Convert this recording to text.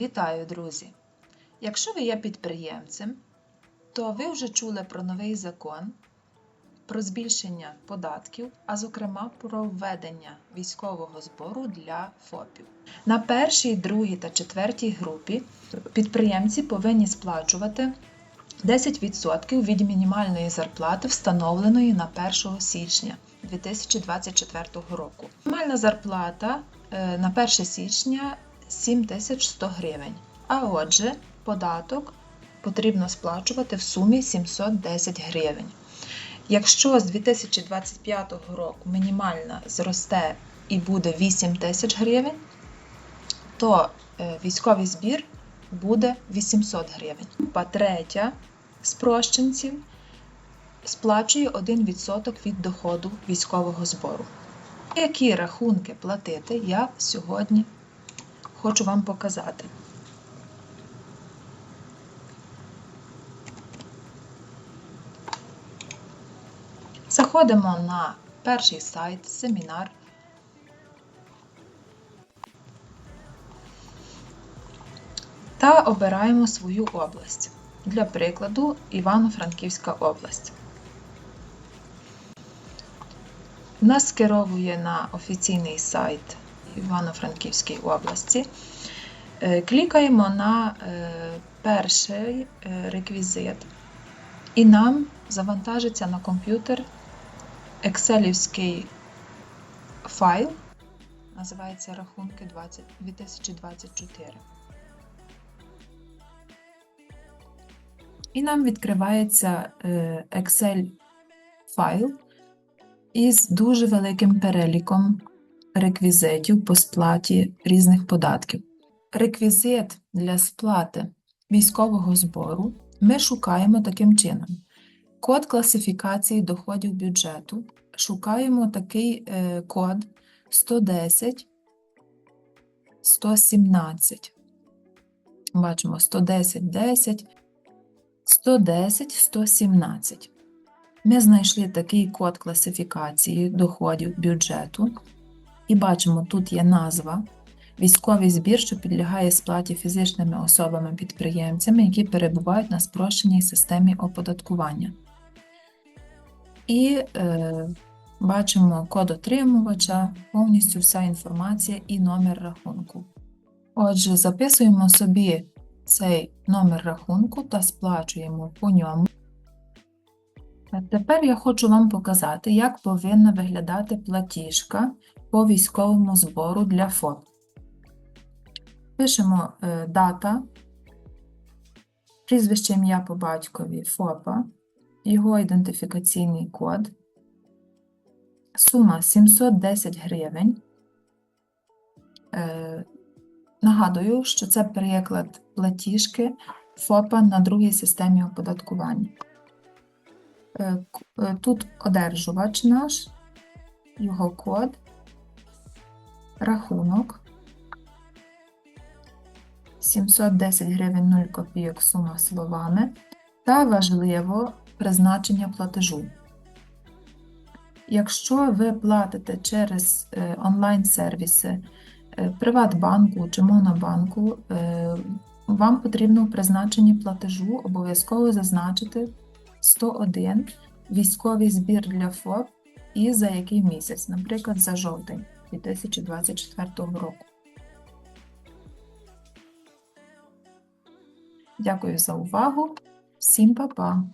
Вітаю, друзі! Якщо ви є підприємцем, то ви вже чули про новий закон про збільшення податків, а зокрема про введення військового збору для ФОПів. На першій, другій та четвертій групі підприємці повинні сплачувати 10% від мінімальної зарплати, встановленої на 1 січня 2024 року. Мінімальна зарплата е, на 1 січня 7100 гривень. А отже, податок потрібно сплачувати в сумі 710 гривень. Якщо з 2025 року мінімальна зросте і буде 8 тисяч гривень, то е, військовий збір буде 800 гривень. Група третя спрощенців сплачує 1% від доходу військового збору. Які рахунки платити, я сьогодні хочу вам показати. Заходимо на перший сайт, семінар. Та обираємо свою область. Для прикладу, Івано-Франківська область. Нас скеровує на офіційний сайт Івано-Франківської області. Е, Клікаємо на е, перший е, реквізит, і нам завантажиться на комп'ютер екселівський файл, називається рахунки 20 2024. І нам відкривається Excel файл із дуже великим переліком реквізитів по сплаті різних податків. Реквізит для сплати військового збору ми шукаємо таким чином. Код класифікації доходів бюджету. Шукаємо такий е, код 110 117. Бачимо 110 10 110 117. Ми знайшли такий код класифікації доходів бюджету. І бачимо, тут є назва військовий збір, що підлягає сплаті фізичними особами-підприємцями, які перебувають на спрощеній системі оподаткування. І е, бачимо код отримувача, повністю вся інформація і номер рахунку. Отже, записуємо собі цей номер рахунку та сплачуємо по ньому. Тепер я хочу вам показати, як повинна виглядати платіжка по військовому збору для ФОП. Пишемо е, дата, прізвище ім'я по батькові ФОПа, його ідентифікаційний код, сума 710 гривень. Е, Нагадую, що це переклад платіжки ФОПа на другій системі оподаткування. Е, е, Тут одержувач наш, його код, рахунок. 710 гривень 0 копійок сума словами та важливо призначення платежу. Якщо ви платите через е, онлайн-сервіси Приватбанку чи Монобанку, вам потрібно в призначенні платежу обов'язково зазначити 101 військовий збір для ФОП і за який місяць, наприклад, за жовтень 2024 року. Дякую за увагу. Всім па-па!